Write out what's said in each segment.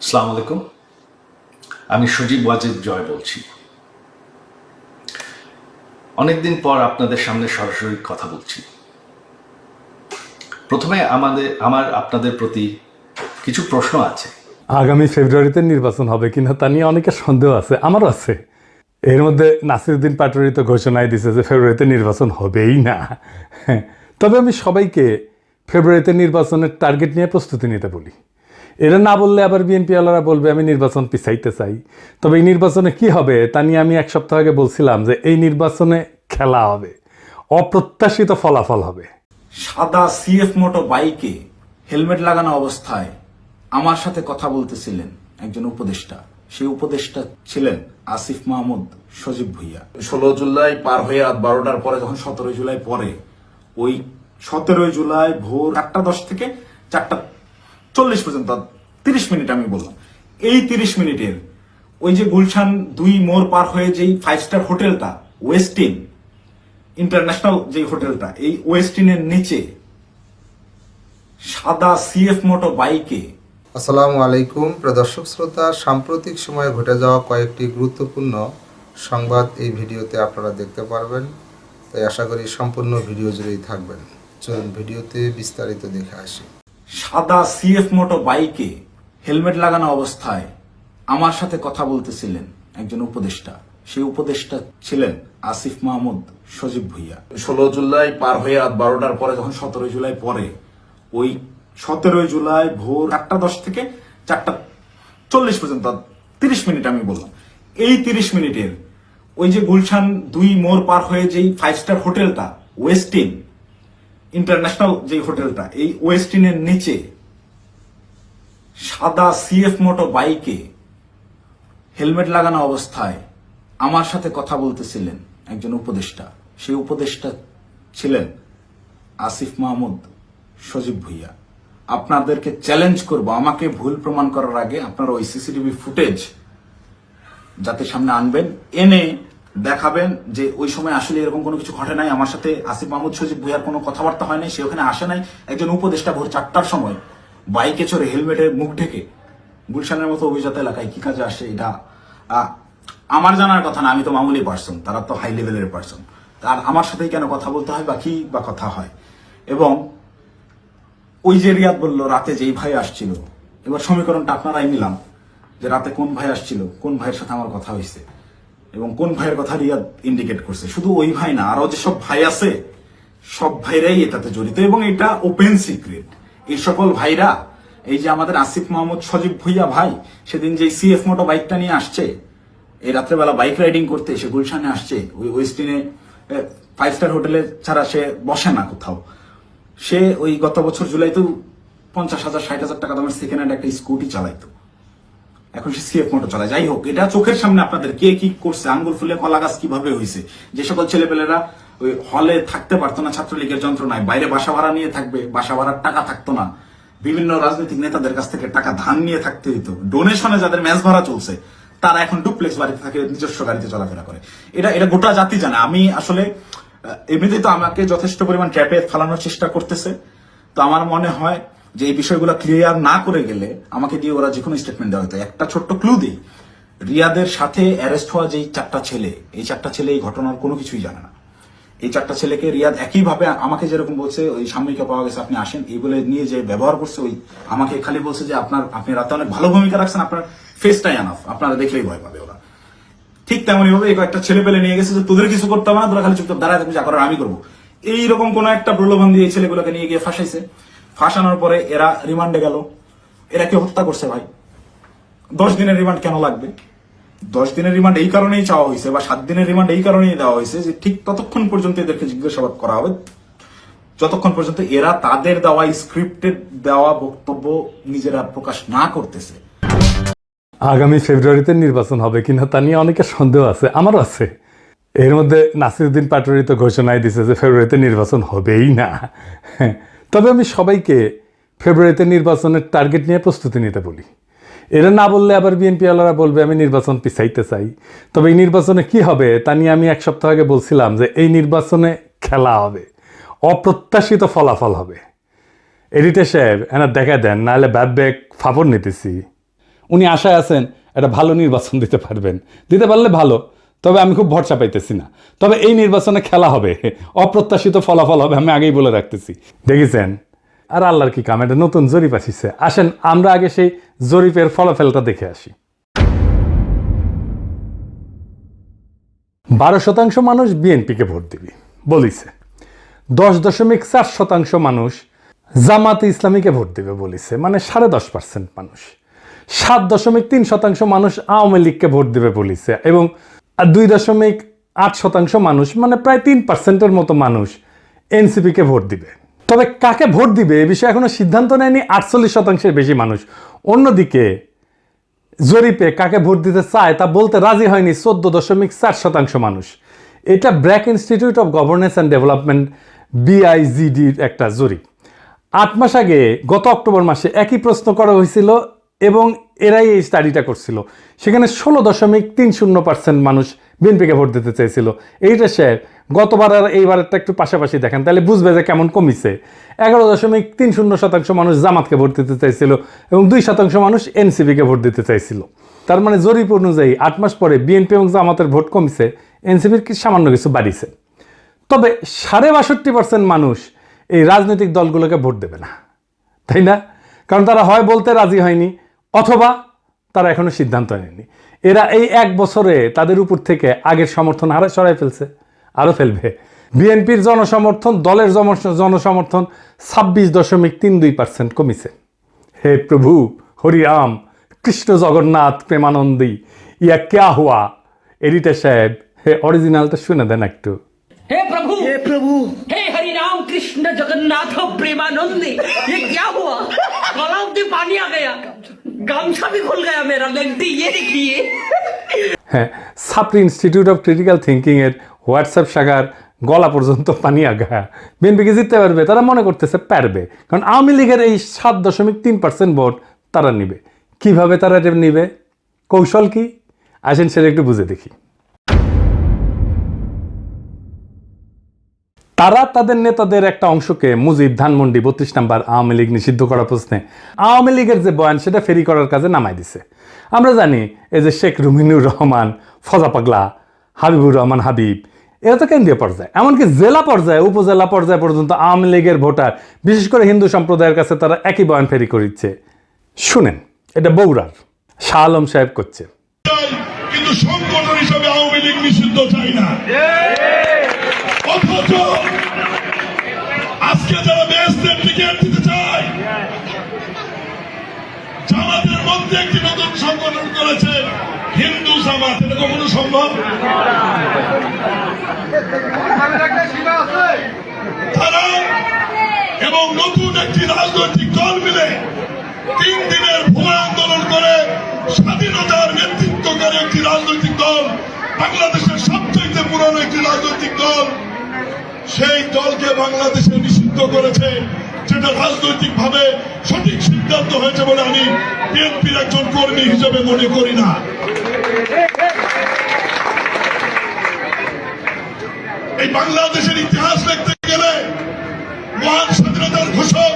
আসসালামু আলাইকুম। আমি সুজিব ওয়াজেদ জয় বলছি। অনেকদিন পর আপনাদের সামনে সরাসরি কথা বলছি। প্রথমে আমাদের, আমার আপনাদের প্রতি কিছু প্রশ্ন আছে। আগামী ফেব্রুয়ারিতে নির্বাচন হবে কিনা তা নিয়ে অনেকের সন্দেহ আছে, আমারও আছে। এর মধ্যে নাসিরুদ্দিন পাটোয়ারি তো ঘোষণায় দিছে যে ফেব্রুয়ারিতে নির্বাচন হবেই না। তবে আমি সবাইকে ফেব্রুয়ারিতে নির্বাচনের টার্গেট নিয়ে প্রস্তুতি নিতে বলি। এরা না বললে আবার বিএনপি বলবে, আমি নির্বাচন পিছাইতে চাই। তবে এই নির্বাচনে কি হবে, তা নিয়ে আমি এক সপ্তাহ আগে বলছিলাম যে এই নির্বাচনে খেলা হবে, অপ্রত্যাশিত ফলাফল হবে। সাদা সিএফ মোটো বাইকে হেলমেট লাগানো অবস্থায় আমার সাথে কথা বলতেছিলেন একজন উপদেষ্টা। সেই উপদেষ্টা ছিলেন আসিফ মাহমুদ সজীব ভুইয়া। ষোলো জুলাই পার হয়ে রাত বারোটার পরে, যখন সতেরোই জুলাই পরে ওই সতেরোই জুলাই ভোর চারটা দশ থেকে চারটা চল্লিশ পর্যন্ত, তিরিশ মিনিট আমি বললাম। এই তিরিশ মিনিটের ওই যে গুলশান দুই মোড় পার হয়ে যেই ফাইভ স্টার হোটেলটা ওয়েস্টিন ইন্টারন্যাশনাল যে হোটেলটা, এই ওয়েস্টিনের নিচে সাদা সিএফ মোটো বাইকে আসসালামু আলাইকুম। প্রদর্শক শ্রোতা, সাম্প্রতিক সময়ে ঘটে যাওয়া কয়েকটি গুরুত্বপূর্ণ সংবাদ এই ভিডিওতে আপনারা দেখতে পারবেন। তাই আশা করি সম্পূর্ণ ভিডিও জুড়েই থাকবেন। চলুন ভিডিওতে বিস্তারিত দেখে আসি। সাদা সিএফ মোটো বাইকে হেলমেট লাগানো অবস্থায় আমার সাথে কথা বলতেছিলেন একজন উপদেষ্টা। সেই উপদেষ্টা ছিলেন আসিফ মাহমুদ সজীব ভুইয়া। ষোলো জুলাই পার হয়ে রাত বারোটার পরে যখন সতেরোই জুলাই পরে, ওই সতেরোই জুলাই ভোর চারটা দশ থেকে চারটা চল্লিশ পর্যন্ত, তিরিশ মিনিট আমি বললাম। এই তিরিশ মিনিটের ওই যে গুলশান দুই মোড় পার হয়ে যেই ফাইভ স্টার হোটেলটা ওয়েস্টিন ইন্টারন্যাশনাল যে হোটেলটা, এই ওয়েস্টিনের নিচে সাদা সিএফ মোটো বাইকে হেলমেট লাগানো অবস্থায় আমার সাথে কথা বলতেছিলেন একজন উপদেষ্টা। সেই উপদেষ্টা ছিলেন আসিফ মাহমুদ সজীব ভুইয়া। আপনাদেরকে চ্যালেঞ্জ করব, আমাকে ভুল প্রমাণ করার আগে আপনারা ওই সিসিটিভি ফুটেজ যাতে সামনে আনবেন। এনে দেখাবেন যে ওই সময় আসলে এরকম কোনো কিছু ঘটে নাই। আমার সাথে আসিফ মাহমুদ সজিব ভুইয়ার কোনো কথাবার্তা হয় নাই, সে ওখানে আসে নাই। একজন উপদেষ্টা ভোর চারটার সময় বাইকে চড়ে হেলমেটের মুখ ঢেকে গুলশানের মতো অভিজাত এলাকায় কি কাজে আসে এটা আমার জানার কথা না, আমি তো মামুলি পার্সন, তারা তো হাই লেভেলের পার্সন। আর আমার সাথেই কেন কথা বলতে হয় বা কি বা কথা হয়? এবং ওই যে রিয়াদ বলল, রাতে যেই ভাই আসছিল, এবার সমীকরণটা আপনারাই নিলাম, যে রাতে কোন ভাই আসছিল, কোন ভাইয়ের সাথে আমার কথা হয়েছে এবং কোন ভাইয়ের কথা রিয়াদ ইন্ডিকেট করছে? শুধু ওই ভাই না আরও যেসব ভাই আছে, সব ভাইরাই এটাতে জড়িত। এবং এটা ওপেন সিক্রেট এই সকল ভাইরা, এই যে আমাদের আসিফ মাহমুদ সজীব ভুইয়া ভাই, সেদিন যে সিএফ মোটো বাইকটা নিয়ে আসছে, এই রাত্রেবেলা বাইক রাইডিং করতে সে গুলশানে আসছে, ওই ওয়েস্টিনে ফাইভ স্টার হোটেলে ছাড়া সে বসে না কোথাও। সে ওই গত বছর জুলাইতেও পঞ্চাশ হাজার, ষাট হাজার টাকা দামের সেকেন্ড হ্যান্ড একটা স্কুটি চালাইতো। এখন সে সিএফ মোটর চালায় যাই হোক, এটা চোখের সামনে আপনাদের কে কি করছে, আঙ্গুল ফুলে কলা গাছ কীভাবে হয়েছে যে সকল ছেলেপেলেরা ওই হলে থাকতে পারতো না, ছাত্রলীগের যন্ত্রণায়, বাইরে বাসা ভাড়া নিয়ে থাকবে, বাসা ভাড়ার টাকা থাকতো না। বিভিন্ন রাজনৈতিক নেতাদের কাছ থেকে টাকা ধান নিয়ে থাকতে হইতো। ডোনেশনে যাদের ম্যাচ ভাড়া চলছে, তারা এখন ডুপ্লেক্স বাড়িতে থাকে, নিজস্ব গাড়িতে চলাফেরা করে। এটা এটা গোটা জাতি জানে। আমি আসলে এমনিতেই তো আমাকে যথেষ্ট পরিমাণ ট্র্যাপে ফালানোর চেষ্টা করতেছে। তো আমার মনে হয় যে এই বিষয়গুলো ক্লিয়ার না করে গেলে আমাকে দিয়ে ওরা যে কোনো স্টেটমেন্ট দেওয়া হতো। একটা ছোট্ট ক্লু দিই। রিয়াদের সাথে অ্যারেস্ট হওয়া যেই চারটা ছেলে, এই চারটা ছেলে এই ঘটনার কোনো কিছুই জানে না। এই চারটা ছেলেকে রিয়াদ একইভাবে আমাকে যেরকম বলছে, ওই সাময়িকা পাওয়া গেছে, আপনি আসেন। এই বলে নিয়ে যে ব্যবহার করছে, ওই আমাকে খালি বলছে যে, আপনার, আপনি রাতে অনেক ভালো ভূমিকা রাখছেন, আপনার ফেসটাই আনাফ আপনারা দেখলেই ভয় পাবে ওরা। ঠিক তেমনই ভাবে এই কয়েকটা ছেলে পেলে নিয়ে গেছে যে, তোদের কিছু করতে হবে না, তোরা খালি চুপচাপ দাঁড়ায় যা করার আমি করব। এইরকম কোন একটা প্রলোভন দিয়ে এই ছেলেগুলোকে নিয়ে গিয়ে ফাঁসাইছে। ফাঁসানোর পরে এরা রিমান্ডে গেল। এরা কি হত্যা করছে ভাই? দশ দিনের রিমান্ড কেন লাগবে? দশ দিনের রিমান্ড এই কারণেই চাওয়া হয়েছে বা সাত দিনের রিমান্ড এই কারণেই দেওয়া হয়েছে যে ঠিক ততক্ষণ পর্যন্ত এদেরকে জিজ্ঞাসাবাদ করা হবে। যতক্ষণ পর্যন্ত এরা তাদের দেওয়া স্ক্রিপ্টেড দেওয়া বক্তব্য নিজেরা প্রকাশ না করতেছে। আগামী ফেব্রুয়ারিতে নির্বাচন হবে কিনা তা নিয়ে অনেকের সন্দেহ আছে, আমারও আছে। এর মধ্যে নাসিরুদ্দিন পাটোয়ারি তো ঘোষণায় দিছে যে ফেব্রুয়ারিতে নির্বাচন হবেই না। তবে আমি সবাইকে ফেব্রুয়ারিতে নির্বাচনের টার্গেট নিয়ে প্রস্তুতি নিতে বলি। এরা না বললে আবার বিএনপি আলারা বলবে, আমি নির্বাচন পিছাইতে চাই। তবে এই নির্বাচনে কি হবে, তা নিয়ে আমি এক সপ্তাহ আগে বলছিলাম যে এই নির্বাচনে খেলা হবে। অপ্রত্যাশিত ফলাফল হবে। এডিটর সাহেব এনার দেখা দেন, নাহলে ব্যাগ ফাপড় নিতেছি। উনি আশায় আছেন, একটা ভালো নির্বাচন দিতে পারবেন। দিতে পারলে ভালো তবে আমি খুব ভরসা পাইতেছি না। তবে এই নির্বাচনে খেলা হবে। অপ্রত্যাশিত ফলাফল হবে, আমি আগেই বলে রাখতেছি। দেখেছেন? আর আল্লাহর কি কাম? এটা নতুন জরিপ আসিছে। আসেন, আমরা আগে সেই জরিপের ফলাফলটা দেখে আসি। বারো শতাংশ মানুষ বিএনপিকে ভোট দিবি, বলিছে। দশ দশমিক চার শতাংশ মানুষ জামাতে ইসলামীকে ভোট দেবে, বলিছে। মানে সাড়ে দশ পার্সেন্ট মানুষ। সাত দশমিক তিন শতাংশ মানুষ আওয়ামী লীগকে ভোট দেবে, বলিছে। এবং আর দুই দশমিক আট শতাংশ মানুষ মানে প্রায় তিন পার্সেন্টের মতো মানুষ এনসিপিকে ভোট দিবে। তবে কাকে ভোট দিবে এ বিষয়ে এখনও সিদ্ধান্ত নেয়নি আটচল্লিশ শতাংশের বেশি মানুষ। অন্যদিকে জরিপে কাকে ভোট দিতে চায় তা বলতে রাজি হয়নি চোদ্দ দশমিক চার শতাংশ মানুষ। এটা BRAC institute of governance and development, বিআইজিডির একটা জরিপ। আট মাস আগে গত অক্টোবর মাসে একই প্রশ্ন করা হয়েছিল এবং এরাই এই স্টাডিটা করছিল। সেখানে ষোলো দশমিক তিন শূন্য পার্সেন্ট মানুষ বিএনপিকে ভোট দিতে চেয়েছিল। এইটা স্যার গতবার আর এইবারেরটা একটু পাশাপাশি দেখেন, তাহলে বুঝবে যে কেমন কমিছে। এগারো দশমিক তিন শূন্য শতাংশ মানুষ জামাতকে ভোট দিতে চাইছিল এবং দুই শতাংশ মানুষ এনসিপিকে ভোট দিতে চাইছিল। তার মানে জরিপ অনুযায়ী আট মাস পরে বিএনপি এবং জামাতের ভোট কমিছে এনসিপির কি সামান্য কিছু বাড়িছে। তবে সাড়ে বাষট্টি পার্সেন্ট মানুষ এই রাজনৈতিক দলগুলোকে ভোট দেবে না। তাই না? কারণ তারা হয় বলতে রাজি হয়নি অথবা তারা এখনও সিদ্ধান্ত নেয়নি। এরা এই এক বছরে তাদের উপর থেকে আগের সমর্থন আরও সরাই ফেলছে আরও ফেলবে। বিএনপির জনসমর্থন দলের জনসমর্থন ছাব্বিশ দশমিক তিন দুই পার্সেন্ট কমিছে। হে প্রভু হরিরাম কৃষ্ণ জগন্নাথ প্রেমানন্দী ইয়া ক্যা হুয়া? এডিটার সাহেব হে অরিজিনালটা শুনে দেন একটু। হে প্রভু! হে প্রভু! হে হরিরাম কৃষ্ণ জগন্নাথ প্রেমানন্দী ইয়া ক্যা হুয়া? গলা পানি আ গয়া गामछा भी खुल गया मेरा लेंटी ये देखिए হ্যাঁ সাপ্রি ইনস্টিটিউট অফ ক্রিটিক্যাল থিঙ্কিং এর হোয়াটসঅ্যাপ শাখার গলা পর্যন্ত পানি আগা বিএনপিকে জিততে পারবে তারা মনে করতেছে পারবে কারণ আওয়ামী লীগের এই সাত দশমিক তিন পার্সেন্ট ভোট তারা নিবে কিভাবে তারা এটা নিবে কৌশল কি আসেন সেটা একটু বুঝে দেখি তারা তাদের নেতাদের একটা অংশকে মুজিব ধানমন্ডি বত্রিশ নাম্বার আওয়ামী লীগ নিষিদ্ধ করা প্রশ্নে আওয়ামী লীগের যে বয়ান, সেটা ফেরি করার কাজে নামাই দিছে। আমরা জানি এই যে শেখ রুমিনুর রহমান, ফজা পাগলা, হাবিবুর রহমান হাবিব, এরা তো কেন্দ্রীয় পর্যায়ে। এমনকি জেলা পর্যায়ে, উপজেলা পর্যায়ে পর্যন্ত আওয়ামী লীগের ভোটার, বিশেষ করে হিন্দু সম্প্রদায়ের কাছে তারা একই বয়ান ফেরি করিচ্ছে। শুনেন, এটা বগুড়ার। শাহ আলম সাহেব করছে। কিন্তু সংগঠন হিসাবে আওয়ামী লীগ নিষিদ্ধ চাই না। অথচ আজকে যারা বেহেস্তের টিকিট দিতে চায়, জামাতের মধ্যে একটি নতুন সংগঠন করেছে হিন্দু জামাত। এটা কখনো সম্ভব? তারা এবং নতুন একটি রাজনৈতিক দল মিলে তিন দিনের ভুয়া আন্দোলন করে স্বাধীনতার নেতৃত্বকারী একটি রাজনৈতিক দল, বাংলাদেশের সবচেয়ে পুরনো একটি রাজনৈতিক দল, সেই দলকে বাংলাদেশে নিষিদ্ধ করেছে যেটা রাজনৈতিক ভাবে সঠিক সিদ্ধান্ত হয়েছে বলে আমি বিএনপির একজন কর্মী হিসেবে মনে করি না। এই বাংলাদেশের ইতিহাস লিখতে গেলে মহান স্বাধীনতার ঘোষক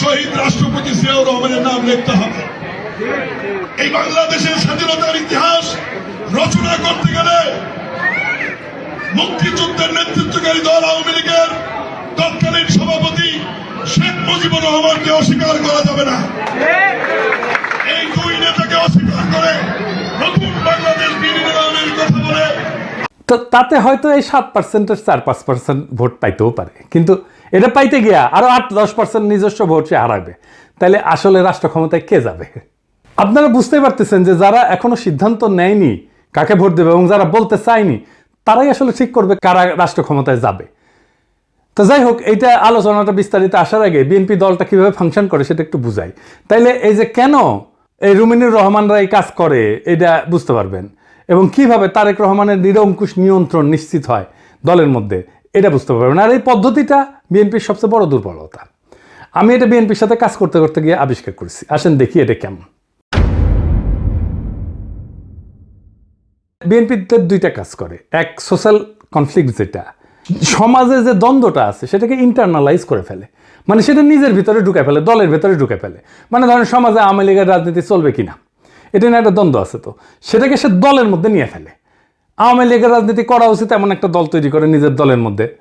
শহীদ রাষ্ট্রপতি জিয়াউর রহমানের নাম লিখতে হবে। এই বাংলাদেশের স্বাধীনতার ইতিহাস রচনা করতে গেলে মুক্তিযুদ্ধের নেতৃত্বকারী দল আওয়ামী লীগের রহমানকে অস্বীকার করা যাবে না। এই দুই নেতাকে অস্বীকার করে নতুন বাংলাদেশ বিনির্মাণের কথা বলে তো তাতে হয়তো এই সাত পার্সেন্টের চার পাঁচ পার্সেন্ট ভোট পাইতেও পারে। কিন্তু এটা পাইতে গিয়া আরও আট দশ পার্সেন্ট নিজস্ব ভোট সে হারাবে। তাহলে আসলে রাষ্ট্র ক্ষমতায় কে যাবে? আপনারা বুঝতে পারতেছেন যে যারা এখনও সিদ্ধান্ত নেয়নি কাকে ভোট দেবে এবং যারা বলতে চায়নি, তারাই আসলে ঠিক করবে কারা রাষ্ট্র ক্ষমতায় যাবে। তো যাই হোক, এইটা আলোচনাটা বিস্তারিত আসার আগে বিএনপি দলটা কীভাবে ফাংশন করে সেটা একটু বুঝাই। তাইলে এই যে কেন এই রুমিনুর রহমানরা এই কাজ করে, এটা বুঝতে পারবেন। এবং কীভাবে তারেক রহমানের নিরঙ্কুশ নিয়ন্ত্রণ নিশ্চিত হয় দলের মধ্যে, এটা বুঝতে পারবেন। আর এই পদ্ধতিটা বিএনপির সবচেয়ে বড় দুর্বলতা। আমি এটা বিএনপির সাথে কাজ করতে করতে গিয়ে আবিষ্কার করেছি। আসেন দেখি এটা কেমন। বিএনপিতে দুইটা কাজ করে। এক সোশ্যাল কনফ্লিক্ট যেটা সমাজে যে দ্বন্দ্বটা আছে, সেটাকে ইন্টারনালাইজ করে ফেলে। মানে সেটা নিজের ভিতরে ঢুকে ফেলে, দলের ভিতরে ঢুকে ফেলে। মানে ধরেন সমাজে আওয়ামী লীগের রাজনীতি চলবে কিনা? এটা নিয়ে একটা দ্বন্দ্ব আছে তো। সেটাকে সে দলের মধ্যে নিয়ে ফেলে। আওয়ামী লীগের রাজনীতি করা উচিত এমন একটা দল তৈরি করে নিজের দলের মধ্যে,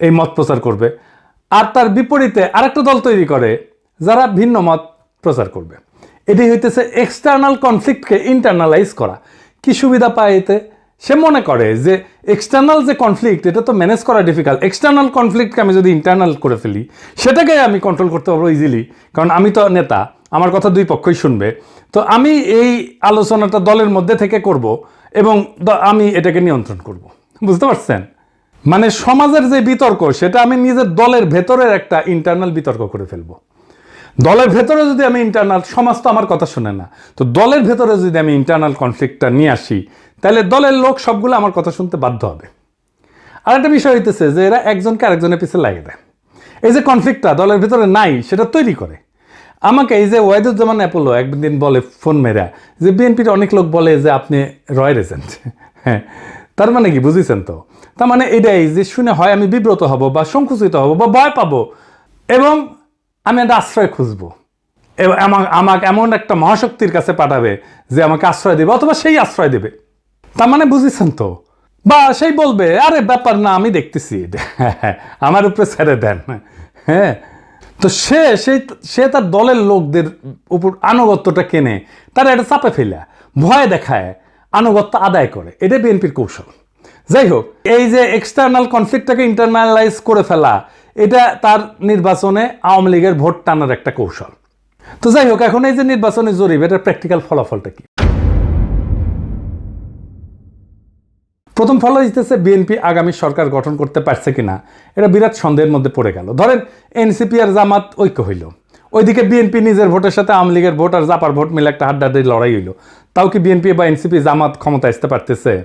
এই মত প্রচার করবে। আর তার বিপরীতে আরেকটা দল তৈরি করে, যারা ভিন্ন মত প্রচার করবে। এটি হইতেছে এক্সটার্নাল কনফ্লিক্টকে ইন্টারনালাইজ করা। কি সুবিধা পায় এতে? সে মনে করে যে এক্সটার্নাল যে কনফ্লিক্ট এটা তো ম্যানেজ করা ডিফিকাল্ট এক্সটার্নাল কনফ্লিক্টকে আমি যদি ইন্টারনাল করে ফেলি, সেটাকে আমি কন্ট্রোল করতে পারব ইজিলি কারণ আমি তো নেতা, আমার কথা দুই পক্ষই শুনবে। তো আমি এই আলোচনাটা দলের মধ্যে থেকে করব এবং আমি এটাকে নিয়ন্ত্রণ করব। বুঝতে পারছেন? মানে সমাজের যে বিতর্ক, সেটা আমি নিজের দলের ভেতরের একটা ইন্টারনাল বিতর্ক করে ফেলব। দলের ভেতরে যদি আমি ইন্টারনাল সমাজ তো আমার কথা শুনে না। তো দলের ভেতরে যদি আমি ইন্টারনাল কনফ্লিক্টটা নিয়ে আসি তাহলে দলের লোক সবগুলো আমার কথা শুনতে বাধ্য হবে। আর একটা বিষয় হইতেছে যে এরা একজনকে আরেকজনের পিছিয়ে লাগিয়ে দেয়। এই যে কনফ্লিক্টটা দলের ভিতরে নাই, সেটা তৈরি করে। আমাকে এই যে ওয়াইদুজ্জামান অ্যাপোলো একদিন বলে ফোন মেরা যে বিএনপির অনেক লোক বলে যে আপনি রয়ের এজেন্ট। হ্যাঁ তার মানে কি বুঝেছেন তো? তার মানে এটাই যে শুনে হয় আমি বিব্রত হব বা সংকুচিত হব বা ভয় পাবো এবং আমি একটা আশ্রয় খুঁজবো। এবং আমাকে এমন একটা মহাশক্তির কাছে পাঠাবে যে আমাকে আশ্রয় দেবে অথবা সেই আশ্রয় দেবে। তার মানে বুঝেছেন তো? বা সেই বলবে, আরে, ব্যাপার না, আমি দেখতেছি। আমার উপরে ছেড়ে দেন। হ্যাঁ? তো সে সেই সে তার দলের লোকদের উপর আনুগত্যটা কেনে, তারা এটা চাপে ফেলে, ভয় দেখায়, আনুগত্য আদায় করে। এটা বিএনপির কৌশল। যাই হোক, এই যে এক্সটার্নাল কনফ্লিক্টটাকে ইন্টারনালাইজ করে ফেলা, এটা তার নির্বাচনে আওয়ামী লীগের ভোট টানার একটা কৌশল। তো যাই হোক, এখন এই যে নির্বাচনী জরিপ, এটার প্র্যাকটিক্যাল ফলাফলটা কি? প্রথম ফল হইতেছে বিএনপি, আগামী সরকার গঠন করতে পারছে কিনা? এটা বিরাট সন্দেহের মধ্যে পড়ে গেল। ধরেন, এনসিপি আর জামাত ঐক্য হইল। ওইদিকে বিএনপি নিজের ভোটের সাথে আওয়ামী লীগের ভোট আর জাপার ভোট মিলে একটা হাড্ডাহাড্ডি লড়াই হইল। তাও কি বিএনপি বা এনসিপি জামাত ক্ষমতা আসতে পারতেছে?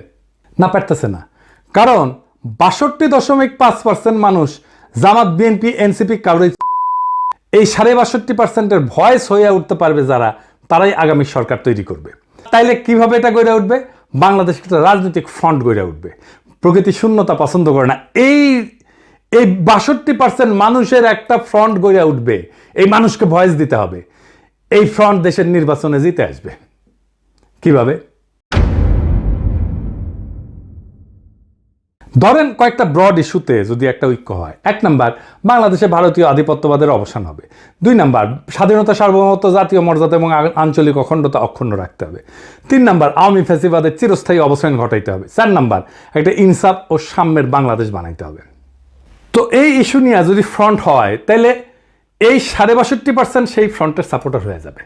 না পারতেছে না। কারণ, বাষট্টি দশমিক পাঁচ পার্সেন্ট মানুষ জামাত, বিএনপি, এনসিপি কাউরে এই সাড়ে বাষট্টি পার্সেন্টের ভয়েস হয়ে উঠতে পারবে যারা, তারাই আগামী সরকার তৈরি করবে। তাইলে কীভাবে এটা গড়ে উঠবে? বাংলাদেশ একটা রাজনৈতিক ফ্রন্ট গড়ে উঠবে। প্রকৃতি শূন্যতা পছন্দ করে না। এই এই বাষট্টি পার্সেন্ট মানুষের একটা ফ্রন্ট গড়ে উঠবে। এই মানুষকে ভয়েস দিতে হবে। এই ফ্রন্ট দেশের নির্বাচনে জিতে আসবে। কীভাবে? ধরেন কয়েকটা ব্রড ইস্যুতে যদি একটা ঐক্য হয়। এক নাম্বার, বাংলাদেশে ভারতীয় আধিপত্যবাদের অবসান হবে। দুই নাম্বার, স্বাধীনতা সার্বভৌমত্ব, জাতীয় মর্যাদা এবং আঞ্চলিক অখণ্ডতা অক্ষুণ্ণ রাখতে হবে। তিন নাম্বার, আওয়ামী ফ্যাসিবাদের চিরস্থায়ী অবসান ঘটাইতে হবে। চার নাম্বার, একটা ইনসাফ ও সাম্যের বাংলাদেশ বানাইতে হবে। তো এই ইস্যু নিয়ে যদি ফ্রন্ট হয়, তাহলে এই সাড়ে বাষট্টি পার্সেন্ট সেই ফ্রন্টের সাপোর্টার হয়ে যাবে।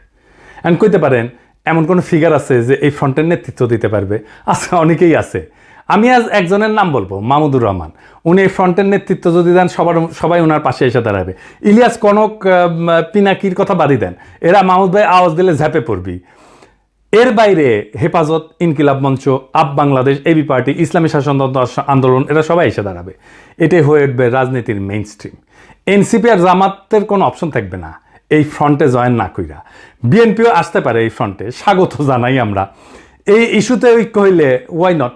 অ্যান্ড কইতে পারেন, এমন কোনো ফিগার আছে যে এই ফ্রন্টের নেতৃত্ব দিতে পারবে? আছে অনেকেই আছে। আমি আজ একজনের নাম বলব মামুদুর রহমান। উনি ফ্রন্টের নেতৃত্ব যদি দেন, সবার সবাই ওনার পাশে এসে দাঁড়াবে। ইলিয়াস কনক পিনাকির কথা বাদই দেন। এরা মাহমুদ ভাই আওয়াজ দিলে ঝাঁপে পড়বি। এর বাইরে হেফাজত, ইনকিলাব মঞ্চ, আপ বাংলাদেশ, এবি পার্টি, ইসলামী শাসনতন্ত্র আন্দোলন, এরা সবাই এসে দাঁড়াবে। এটাই হয়ে উঠবে রাজনীতির মেইন স্ট্রিম এনসিপি আর জামাতের কোনো অপশন থাকবে না। এই ফ্রন্টে জয়েন না কইরা। বিএনপিও আসতে পারে এই ফ্রন্টে, স্বাগত জানাই আমরা। এই ইস্যুতে ঐক্য হইলে ওয়াই নট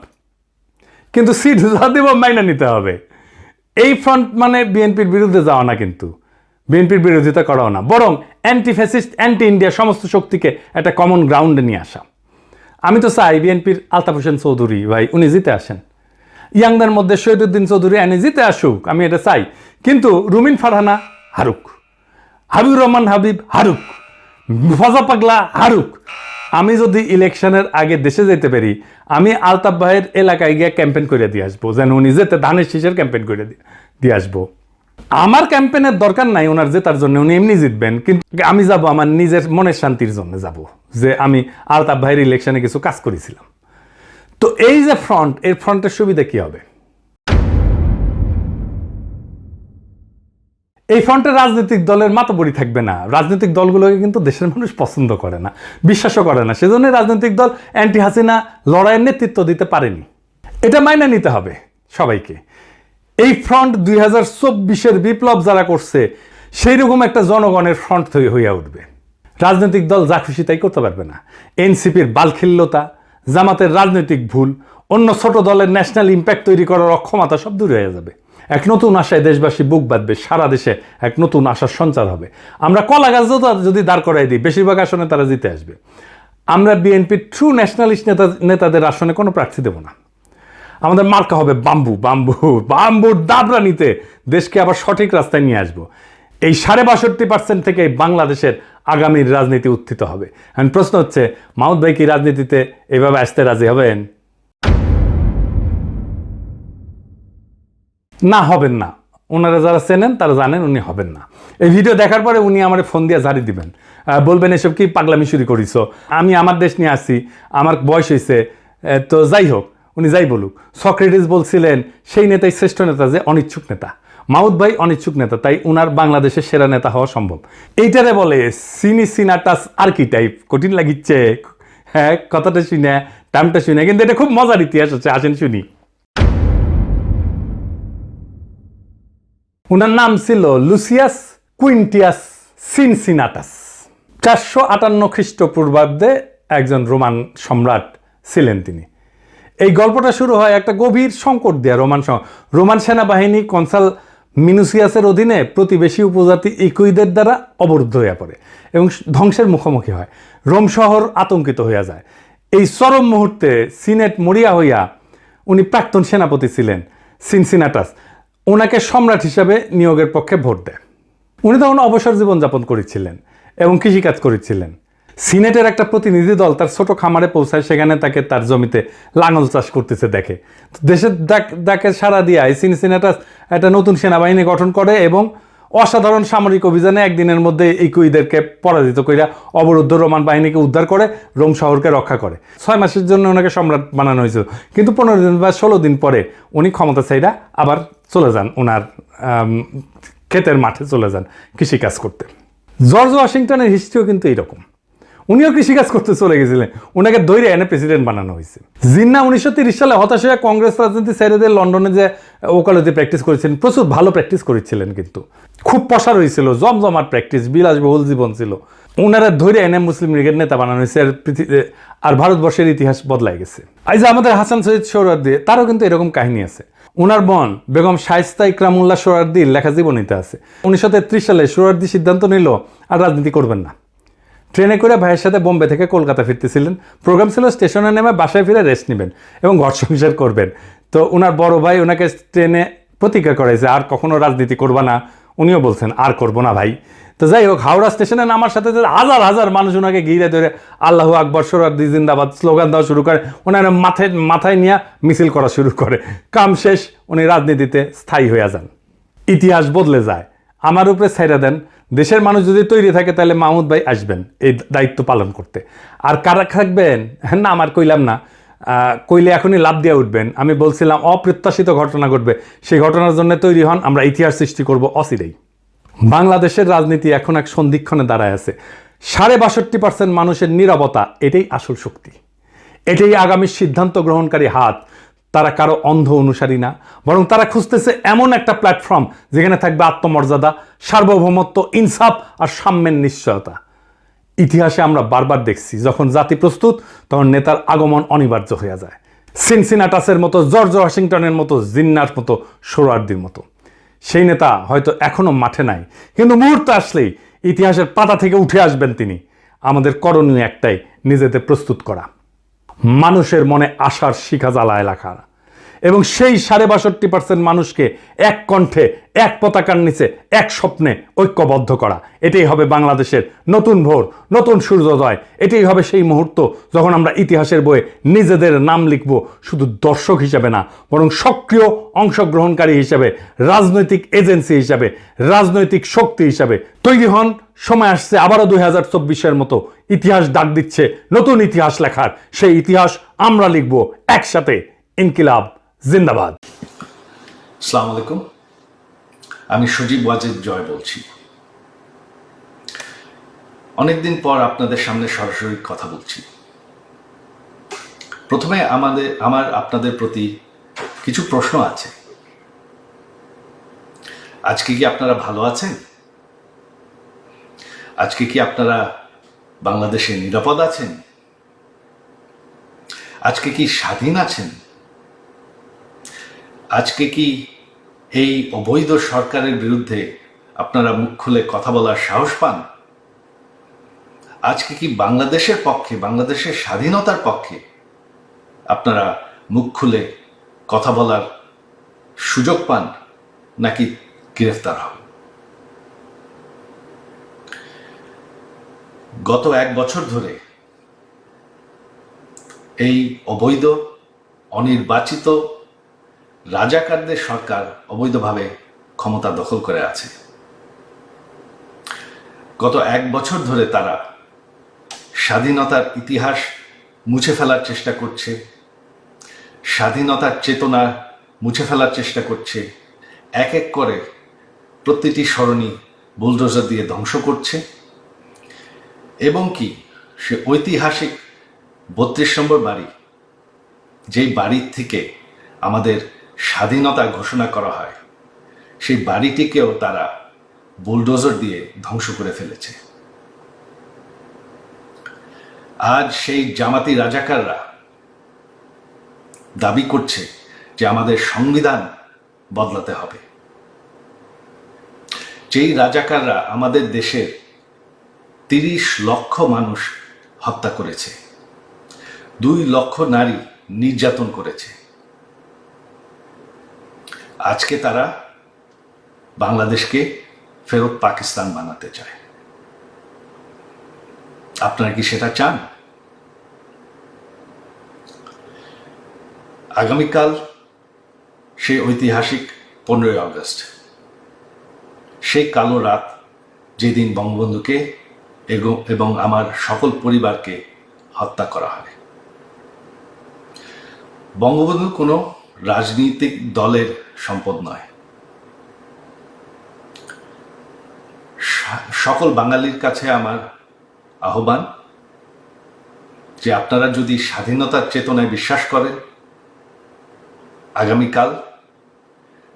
কিন্তু সিট যা দেব, মাইনা নিতে হবে। এই ফ্রন্ট মানে বিএনপির বিরুদ্ধে যাওয়া না কিন্তু। বিএনপির বিরোধিতা করাও না। বরং অ্যান্টি ফ্যাসিস্ট অ্যান্টি ইন্ডিয়া সমস্ত শক্তিকে একটা কমন গ্রাউন্ডে নিয়ে আসা। আমি তো চাই বিএনপির আলতাফ হোসেন চৌধুরী, ভাই, উনি জিতে আসেন। ইয়াংদের মধ্যে শহীদুদ্দিন চৌধুরী এনে জিতে আসুক, আমি এটা চাই। কিন্তু রুমিন ফারহানা, হারুক। হাবিবুর রহমান হাবিব, হারুক। ফজা পাগলা, হারুক। আমি যদি ইলেকশনের আগে দেশে যেতে পারি, আমি আলতাফ ভাইয়ের এলাকায় গিয়ে ক্যাম্পেন করে দিয়ে আসব, যেন উনি যেতে ধানের শীষের ক্যাম্পেন করে দিয়ে- আসব। আমার ক্যাম্পেনের দরকার নাই ওনার জেতার জন্য, উনি এমনি জিতবেন, কিন্তু আমি যাব আমার নিজের মনের শান্তির জন্য যাব, যে আমি আলতাফ ভাইয়ের ইলেকশনে কিছু কাজ করেছিলাম। তো এই যে ফ্রন্ট এর ফ্রন্টের সুবিধা কি হবে? এই ফ্রন্টে রাজনৈতিক দলের মাতবরি থাকবে না। রাজনৈতিক দলগুলোকে কিন্তু দেশের মানুষ পছন্দ করে না, বিশ্বাসও করে না। সেজন্য রাজনৈতিক দল অ্যান্টি হাসিনা লড়াইয়ের নেতৃত্ব দিতে পারেনি। এটা মাইনে নিতে হবে সবাইকে। এই ফ্রন্ট দুই হাজার চব্বিশের বিপ্লব যারা করছে সেই রকম একটা জনগণের ফ্রন্ট হইয়া উঠবে। রাজনৈতিক দল যা খুশি তাই করতে পারবে না। এনসিপির বালখিল্যতা, জামাতের রাজনৈতিক ভুল, অন্য ছোট দলের ন্যাশনাল ইম্প্যাক্ট তৈরি করার অক্ষমতা সব দূর হয়ে যাবে। এক নতুন আশায় দেশবাসী বুক বাঁধবে, সারা দেশে এক নতুন আশার সঞ্চার হবে। আমরা কলা গাছ যদি দাঁড় করাই দিই, বেশিরভাগ আসনে তারা জিতে আসবে। আমরা বিএনপির ট্রু ন্যাশনালিস্ট নেতা, নেতাদের আসনে কোনো প্রার্থী দেব না। আমাদের মার্কা হবে বাম্বু বাম্বু, বাম্বুর দাবরা নিতে দেশকে আবার সঠিক রাস্তায় নিয়ে আসব। এই সাড়ে বাষট্টি পার্সেন্ট থেকে বাংলাদেশের আগামীর রাজনীতি উত্থিত হবে। এখন প্রশ্ন হচ্ছে মাউদ ভাই কি রাজনীতিতে এভাবে আসতে রাজি হবেন? না হবেন না। ওনারা যারা চেনেন, তারা জানেন উনি হবেন না। এই ভিডিও দেখার পরে উনি আমার ফোন দিয়ে জারি দিবেন। বলবেন, এসব কি পাগলামি শুরু করিস আমি আমার দেশ নিয়ে আসি, আমার বয়স হয়েছে তো যাই হোক, উনি যাই বলুক। সক্রেটিস বলছিলেন, সেই নেতাই শ্রেষ্ঠ নেতা যে অনিচ্ছুক নেতা। মাউদ ভাই অনিচ্ছুক নেতা, তাই উনার বাংলাদেশের সেরা নেতা হওয়া সম্ভব। এইটারে বলে, সিনি সিনাটাস আর কি টাইপ কঠিন লাগিচ্ছে। হ্যাঁ কথাটা শুনে টাইমটা শুনে, কিন্তু এটা খুব মজার ইতিহাস আছে, আসেন শুনি। ওনার নাম ছিল লুসিয়াস কুইন্টিয়াস সিনসিনাটাস। চারশো আটান্ন খ্রিস্টপূর্বাব্দে একজন রোমান সম্রাট ছিলেন তিনি। এই গল্পটা শুরু হয় একটা গভীর সংকট দেয়া রোমান রোমান সেনাবাহিনী কনসাল মিনুসিয়াসের অধীনে প্রতিবেশী উপজাতি ইকুইদের দ্বারা অবরুদ্ধ হয়ে পড়ে এবং ধ্বংসের মুখোমুখি হয়। রোম শহর আতঙ্কিত হইয়া যায়। এই চরম মুহূর্তে সিনেট মরিয়া হইয়া উনি প্রাক্তন সেনাপতি ছিলেন, সিনসিনাটাস। ওনাকে সম্রাট হিসাবে নিয়োগের পক্ষে ভোট দেয়। উনি তখন অবসর জীবনযাপন করেছিলেন এবং কৃষিকাজ করেছিলেন। সিনেটের একটা প্রতিনিধি দল তার ছোট খামারে পৌঁছায়, সেখানে তাকে তার জমিতে লাঙল চাষ করতেছে দেখে। দেশের ডাকে সারা দিয়ে সিনসিনাটাস একটা নতুন সেনাবাহিনী গঠন করে এবং অসাধারণ সামরিক অভিযানে একদিনের মধ্যে ইকুইদেরকে পরাজিত কইরা অবরুদ্ধ রোমান বাহিনীকে উদ্ধার করে রোম শহরকে রক্ষা করে। ছয় মাসের জন্য ওনাকে সম্রাট বানানো হয়েছিল। কিন্তু পনেরো দিন বা ষোলো দিন পরে উনি ক্ষমতা চাইরা আবার চলে যান ওনার ক্ষেতের মাঠে চলে যান কৃষিকাজ করতে। জর্জ ওয়াশিংটনের হিস্ট্রিও কিন্তু এইরকম। উনিও কৃষিকাজ করতে চলে গেছিলেন। ওনাকে দৈরে এনে প্রেসিডেন্ট বানানো হয়েছে। জিন্না উনিশশো তিরিশ সালে হতাশ হয়ে কংগ্রেস রাজনীতি ছেড়ে দিয়ে লন্ডনে যে ওকালতি প্র্যাকটিস করেছিলেন, প্রচুর ভালো প্র্যাকটিস করেছিলেন কিন্তু। খুব পশার হয়েছিল, জমজমাট প্র্যাকটিস, বিলাসবহুল জীবন ছিল। ওনারা ধরে এনে মুসলিম লীগের নেতা বানানো হয়েছে, আর পৃথিবী আর ভারতবর্ষের ইতিহাস বদলাই গেছে। যে আমাদের হাসান সৈয়দ সোহরার্দি তারও কিন্তু এরকম কাহিনী আছে। ওনার বোন বেগম শাইস্তা ইকরামুল্লাহ সোহরার্দির লেখা জীবনীতে আছে। উনিশশো তেত্রিশ সালে সোহরার্দি সিদ্ধান্ত নিল, আর রাজনীতি করবেন না। ট্রেনে করে ভাইয়ের সাথে বোম্বে থেকে কলকাতা ফিরতেছিলেন। প্রোগ্রাম ছিল স্টেশনে নেমে বাসায় ফিরে রেস্ট নেবেন এবং ঘর সংসার করবেন। তো ওনার বড় ভাই ওনাকে ট্রেনে প্রতিজ্ঞা করাইছে আর কখনো রাজনীতি করবা না। উনিও বলছেন, আর করব না ভাই। তো যাই হোক হাওড়া স্টেশনে নামার সাথে সাথে হাজার হাজার মানুষ ওনাকে ঘিরে ধরে আল্লাহ আকবর সরার্দি জিন্দাবাদ স্লোগান দেওয়া শুরু করে। ওনার মাথায় মাথায় নিয়ে মিছিল করা শুরু করে। কাম শেষ, উনি রাজনীতিতে স্থায়ী হয়ে যান। ইতিহাস বদলে যায়। আমার উপরে ছাইরা দেন। দেশের মানুষ যদি তৈরি থাকে, তাহলে মাহমুদ ভাই আসবেন এই দায়িত্ব পালন করতে। আর কারা থাকবেন? না, আমার কইলাম না। কইলে এখনই লাভ দিয়ে উঠবেন। আমি বলছিলাম, অপ্রত্যাশিত ঘটনা ঘটবে। সেই ঘটনার জন্য তৈরি হন। আমরা ইতিহাস সৃষ্টি করব অচিরেই। বাংলাদেশের রাজনীতি এখন এক সন্ধিক্ষণে দাঁড়ায় আছে। সাড়ে বাষট্টি পার্সেন্ট মানুষের নীরবতা, এটাই আসল শক্তি। এটাই আগামী সিদ্ধান্ত গ্রহণকারী হাত। তারা কারও অন্ধ অনুসারী না, বরং তারা খুঁজতেছে এমন একটা প্ল্যাটফর্ম যেখানে থাকবে আত্মমর্যাদা, সার্বভৌমত্ব, ইনসাফ আর সাম্যের নিশ্চয়তা। ইতিহাসে আমরা বারবার দেখছি, যখন জাতি প্রস্তুত, তখন নেতার আগমন অনিবার্য হয়ে যায়। সিনসিনাটাসের মতো, জর্জ ওয়াশিংটনের মতো, জিন্নার মতো, সোরার্দির মতো। সেই নেতা হয়তো এখনও মাঠে নাই। কিন্তু মুহূর্ত আসলেই ইতিহাসের পাতা থেকে উঠে আসবেন তিনি। আমাদের করণীয় একটাই নিজেদের প্রস্তুত করা। মানুষের মনে আশার শিখা জ্বালায় লেখা এবং সেই সাড়ে বাষট্টি পার্সেন্ট মানুষকে এক কণ্ঠে এক পতাকার নিচে এক স্বপ্নে ঐক্যবদ্ধ করা। এটাই হবে বাংলাদেশের নতুন ভোর, নতুন সূর্যোদয়। এটাই হবে সেই মুহূর্ত যখন আমরা ইতিহাসের বইয়ে নিজেদের নাম লিখব শুধু দর্শক হিসেবে না, বরং সক্রিয় অংশগ্রহণকারী হিসেবে, রাজনৈতিক এজেন্সি হিসাবে, রাজনৈতিক শক্তি হিসাবে তৈরি হন। সময় আসছে আবারও দুই হাজার চব্বিশের মতো। ইতিহাস ডাক দিচ্ছে নতুন ইতিহাস লেখার। সেই ইতিহাস আমরা লিখব একসাথে। ইনকিলাব, জিন্দাবাদ। সালাম আলাইকুম। আমি সজীব ওয়াজেদ জয় বলছি। অনেকদিন পর আপনাদের সামনে সরাসরি কথা বলছি। প্রথমে আমাদের, আমার আপনাদের প্রতি কিছু প্রশ্ন আছে। আজকে কি আপনারা ভালো আছেন? আজকে কি আপনারা বাংলাদেশে নিরাপদ আছেন? আজকে কি স্বাধীন আছেন? আজকে কি এই অবৈধ সরকারের বিরুদ্ধে আপনারা মুখ খুলে কথা বলার সাহস পান? আজকে কি বাংলাদেশের পক্ষে, বাংলাদেশের স্বাধীনতার পক্ষে আপনারা মুখ খুলে কথা বলার সুযোগ পান নাকি গ্রেফতার হন? গত এক বছর ধরে এই অবৈধ, অনির্বাচিত রাজাকারদের সরকার অবৈধভাবে ক্ষমতা দখল করে আছে। গত এক বছর ধরে তারা স্বাধীনতার ইতিহাস মুছে ফেলার চেষ্টা করছে, স্বাধীনতার চেতনা মুছে ফেলার চেষ্টা করছে, এক এক করে প্রতিটি সরণি বুলডোজার দিয়ে ধ্বংস করছে এবং কি সে ঐতিহাসিক বত্রিশ নম্বর বাড়ি, যেই বাড়ির থেকে আমাদের স্বাধীনতা ঘোষণা করা হয়। সেই বাড়িটিকেও তারা বুলডোজার দিয়ে ধ্বংস করে ফেলেছে। আজ সেই জামাতি রাজাকাররা দাবি করছে যে আমাদের সংবিধান বদলাতে হবে। যেই রাজাকাররা আমাদের দেশের তিরিশ লক্ষ মানুষ হত্যা করেছে, দুই লক্ষ নারী নির্যাতন করেছে। আজকে তারা বাংলাদেশকে ফেরত পাকিস্তান বানাতে চায়। আপনারা কি সেটা চান? আগামীকাল সেই ঐতিহাসিক পনেরোই আগস্ট, সেই কালো রাত যেদিন বঙ্গবন্ধুকে এবং আমার সকল পরিবারকে হত্যা করা হয় বঙ্গবন্ধু কোনো রাজনৈতিক দলের সম্পদ নয়। সকল বাঙালির কাছে আমার আহ্বান যে আপনারা যদি স্বাধীনতার চেতনায় বিশ্বাস করেন, আগামীকাল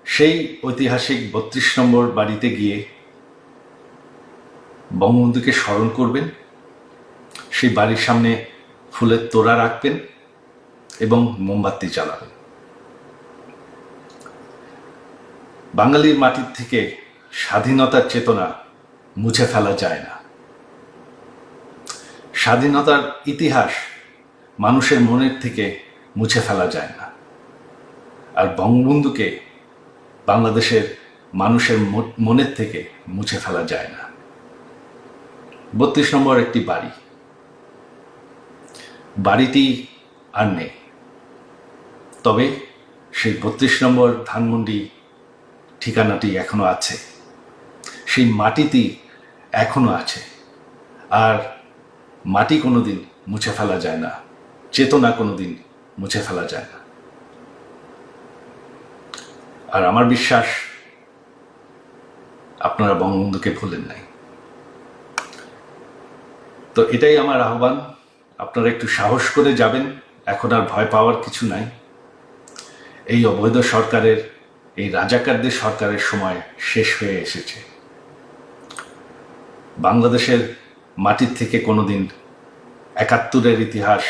সেই ঐতিহাসিক বত্রিশ নম্বর বাড়িতে গিয়ে বঙ্গবন্ধুকে স্মরণ করবেন, সেই বাড়ির সামনে ফুলের তোড়া রাখবেন এবং মোমবাতি জ্বালাবেন। বাঙালির মাটির থেকে স্বাধীনতার চেতনা মুছে ফেলা যায় না। স্বাধীনতার ইতিহাস মানুষের মনের থেকে মুছে ফেলা যায় না। আর বঙ্গবন্ধুকে বাংলাদেশের মানুষের মনের থেকে মুছে ফেলা যায় না। বত্রিশ নম্বর একটি বাড়ি। বাড়িটি আর নেই। তবে সেই বত্রিশ নম্বর ধানমন্ডি ঠিকানাটি এখনও আছে। সেই মাটিটি এখনও আছে। আর মাটি কোনোদিন মুছে ফেলা যায় না। চেতনা কোনোদিন মুছে ফেলা যায় না। আর আমার বিশ্বাস, আপনারা বঙ্গবন্ধুকে ভুলেন নাই। তো এটাই আমার আহ্বান। আপনারা একটু সাহস করে যাবেন। এখন আর ভয় পাওয়ার কিছু নাই। এই অবৈধ সরকারের এই রাজাকারদের সরকারের সময় শেষ হয়ে এসেছে। বাংলাদেশের মাটির থেকে কোনোদিন একাত্তরের ইতিহাস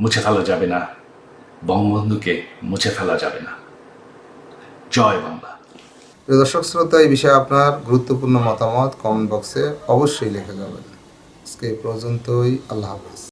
মুছে ফেলা যাবে না, বঙ্গবন্ধুকে মুছে ফেলা যাবে না। জয় বাংলা। দর্শক শ্রোতা, এই বিষয়ে আপনার গুরুত্বপূর্ণ মতামত কমেন্ট বক্সে অবশ্যই লেখা যাবেন। আজকে পর্যন্তই, আল্লাহ হাফেজ।